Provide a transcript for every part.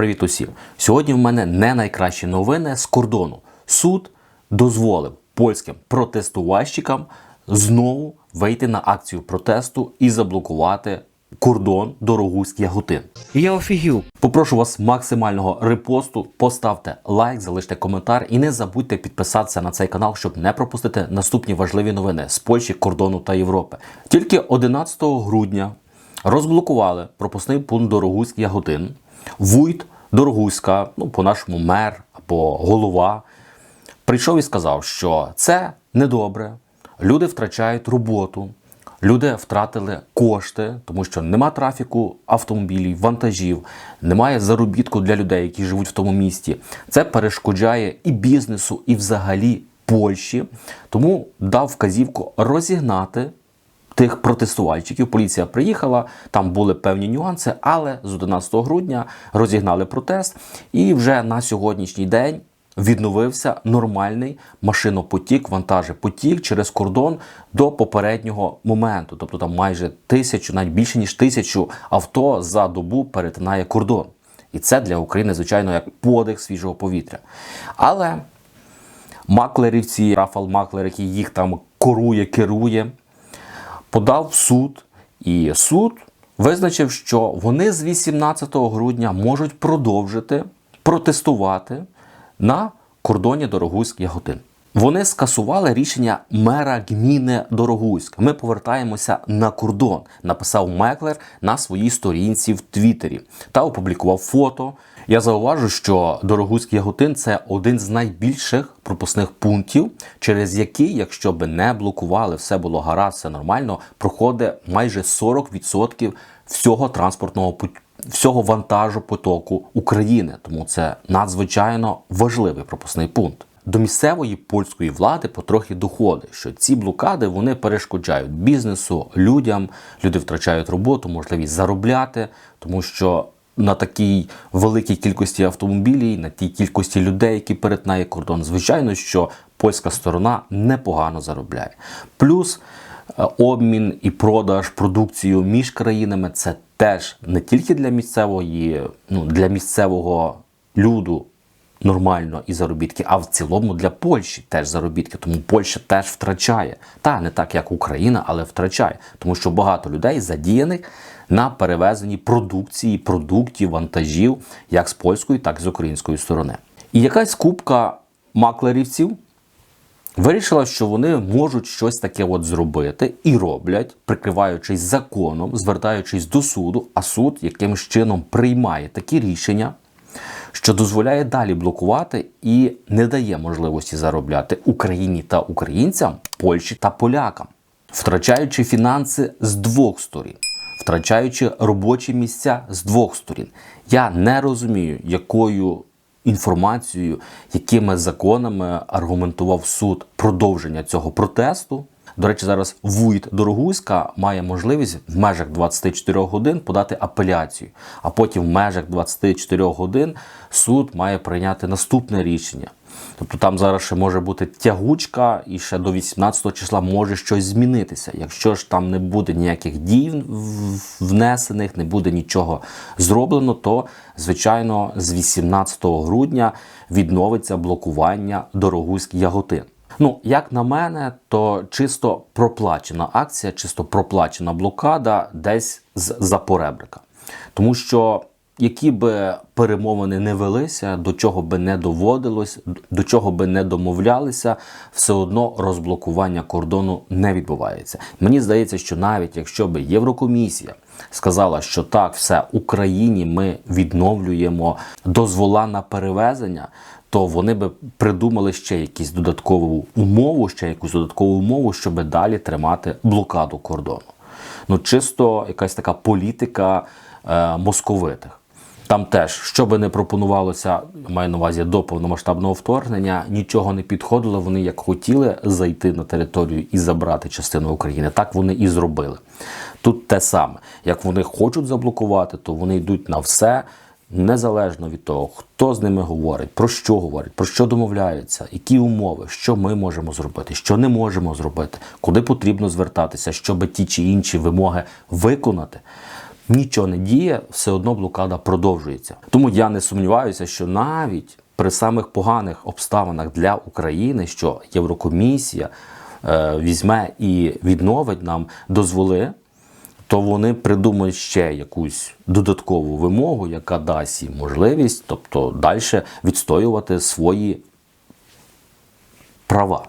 Привіт усім! Сьогодні в мене не найкращі новини з кордону. Суд дозволив польським протестувальщикам знову вийти на акцію протесту і заблокувати кордон Дорогуськ Яготин. Я офігів. Попрошу вас максимального репосту, поставте лайк, залиште коментар і не забудьте підписатися на цей канал, щоб не пропустити наступні важливі новини з Польщі, кордону та Європи. Тільки 11 грудня розблокували пропускний пункт Дорогуськ Яготин. Вуйт Дорогуська, ну по-нашому мер або голова, прийшов і сказав, що це недобре. Люди втрачають роботу, люди втратили кошти, тому що нема трафіку автомобілів, вантажів, немає заробітку для людей, які живуть в тому місті. Це перешкоджає і бізнесу, і взагалі Польщі. Тому дав вказівку розігнати тих протестувальщиків. Поліція приїхала, там були певні нюанси, але з 11 грудня розігнали протест, і вже на сьогоднішній день. Відновився нормальний машинопотік, вантажопотік через кордон до попереднього моменту. Тобто там майже тисячу, навіть більше ніж тисячу авто за добу перетинає кордон. І це для України, звичайно, як подих свіжого повітря. Але маклерівці, Рафал Маклер, який їх там корує, керує, подав в суд, і суд визначив, що вони з 18 грудня можуть продовжити протестувати на кордоні Дорогуськ Яготин. Вони скасували рішення мера гміни Дорогуськ. Ми повертаємося на кордон, написав Меклер на своїй сторінці в Твіттері та опублікував фото. Я зауважу, що Дорогуськ Яготин це один з найбільших пропускних пунктів, через який, якщо би не блокували, все було гаразд, все нормально, проходить майже 40% всього транспортного всього вантажу потоку України. Тому це надзвичайно важливий пропускний пункт. До місцевої польської влади потрохи доходить, що ці блокади вони перешкоджають бізнесу, людям, люди втрачають роботу, можливість заробляти, тому що на такій великій кількості автомобілів, на тій кількості людей, які перетинає кордон, звичайно, що польська сторона непогано заробляє. Плюс е, обмін і продаж продукцію між країнами це теж не тільки для місцевої, ну для місцевого люду нормально і заробітки, а в цілому для Польщі теж заробітки. Тому Польща теж втрачає. Та не так, як Україна, але втрачає, тому що багато людей задіяних на перевезенні продукції, продуктів, вантажів, як з польської, так і з української сторони. І якась купка маклерівців Вирішила, що вони можуть щось таке от зробити і роблять, прикриваючись законом, звертаючись до суду, а суд якимось чином приймає такі рішення, що дозволяє далі блокувати і не дає можливості заробляти Україні та українцям, Польщі та полякам, втрачаючи фінанси з двох сторін, втрачаючи робочі місця з двох сторін. Я не розумію, якою інформацією, якими законами аргументував суд продовження цього протесту. До речі, зараз Вуйт Дорогуська має можливість в межах 24 годин подати апеляцію, а потім в межах 24 годин суд має прийняти наступне рішення. Тобто там зараз ще може бути тягучка, і ще до 18 числа може щось змінитися. Якщо ж там не буде ніяких дій внесених, не буде нічого зроблено, то звичайно з 18 грудня відновиться блокування Дорогуськ Яготин. Ну, як на мене, то чисто проплачена акція, чисто проплачена блокада десь з Запоребрика. Тому що які би перемовини не велися, до чого би не доводилось, до чого би не домовлялися, все одно розблокування кордону не відбувається. Мені здається, що навіть якщо би Єврокомісія сказала, що так, все Україні ми відновлюємо дозвола на перевезення, то вони би придумали ще якусь додаткову умову, ще якусь додаткову умову, щоб далі тримати блокаду кордону. Ну, чисто якась така політика е, московитих. Там теж, що би не пропонувалося, маю на увазі до повномасштабного вторгнення, нічого не підходило. Вони як хотіли зайти на територію і забрати частину України, так вони і зробили. Тут те саме, як вони хочуть заблокувати, то вони йдуть на все, незалежно від того, хто з ними говорить, про що говорить, про що домовляються, які умови, що ми можемо зробити, що не можемо зробити, куди потрібно звертатися, щоб ті чи інші вимоги виконати. нічого не діє, все одно блокада продовжується. Тому я не сумніваюся, що навіть при самих поганих обставинах для України, що Єврокомісія е, візьме і відновить нам дозволи, то вони придумають ще якусь додаткову вимогу, яка дасть їм можливість, тобто далі відстоювати свої права.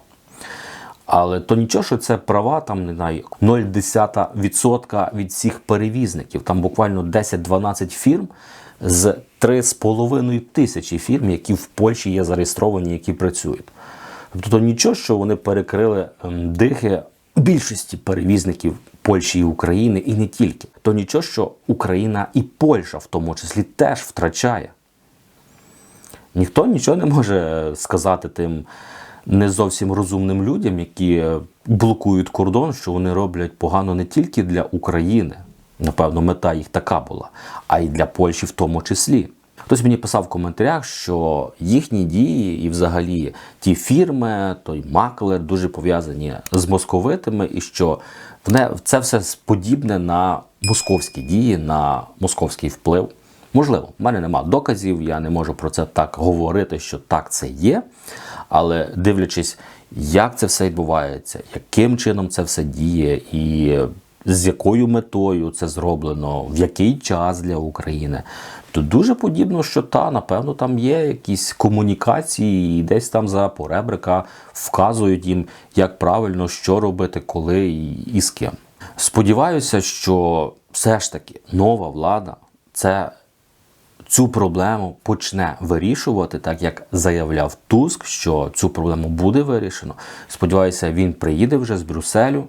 Але то нічого, що це права, там не знаю, 0,1% від всіх перевізників. Там буквально 10-12 фірм з 3,5 тисячі фірм, які в Польщі є зареєстровані, які працюють. Тобто то нічого, що вони перекрили ем, дихи більшості перевізників Польщі і України, і не тільки. То нічого, що Україна і Польща в тому числі теж втрачає. Ніхто нічого не може сказати тим не зовсім розумним людям, які е, блокують кордон, що вони роблять погано не тільки для України. Напевно, мета їх така була, а й для Польщі в тому числі. Хтось мені писав в коментарях, що їхні дії і взагалі ті фірми, той маклер дуже пов'язані з московитами, і що це все подібне на московські дії, на московський вплив. Можливо, в мене нема доказів, я не можу про це так говорити, що так це є. Але дивлячись, як це все відбувається, яким чином це все діє, і з якою метою це зроблено, в який час для України, то дуже подібно, що та, напевно, там є якісь комунікації, і десь там за поребрика вказують їм, як правильно, що робити, коли і, з ким. Сподіваюся, що все ж таки нова влада це цю проблему почне вирішувати, так як заявляв Туск, що цю проблему буде вирішено. Сподіваюся, він приїде вже з Брюсселю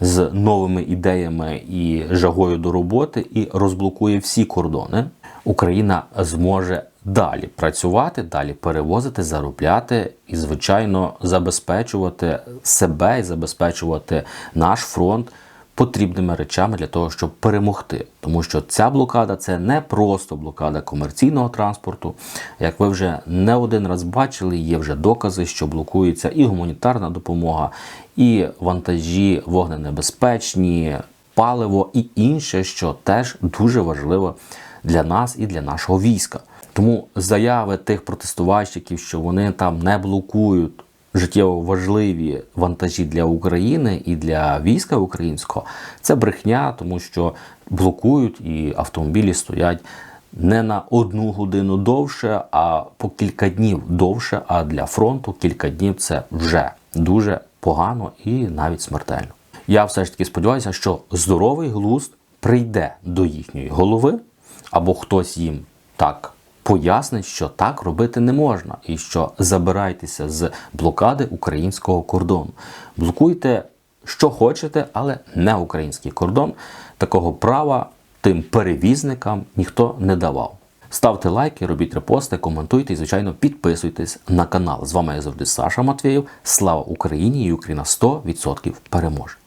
з новими ідеями і жагою до роботи і розблокує всі кордони. Україна зможе далі працювати, далі перевозити, заробляти і, звичайно, забезпечувати себе і забезпечувати наш фронт потрібними речами для того, щоб перемогти. Тому що ця блокада це не просто блокада комерційного транспорту. Як ви вже не один раз бачили, є вже докази, що блокується і гуманітарна допомога, і вантажі вогненебезпечні, паливо і інше, що теж дуже важливо для нас і для нашого війська. Тому заяви тих протестувальщиків, що вони там не блокують життєво важливі вантажі для України і для війська українського, це брехня, тому що блокують і автомобілі стоять не на одну годину довше, а по кілька днів довше. А для фронту кілька днів це вже дуже погано і навіть смертельно. Я все ж таки сподіваюся, що здоровий глузд прийде до їхньої голови, або хтось їм так пояснить, що так робити не можна, і що забирайтеся з блокади українського кордону. Блокуйте, що хочете, але не український кордон. Такого права тим перевізникам ніхто не давав. Ставте лайки, робіть репости, коментуйте і, звичайно, підписуйтесь на канал. З вами я завжди Саша Матвєєв. Слава Україні і Україна 100% переможе!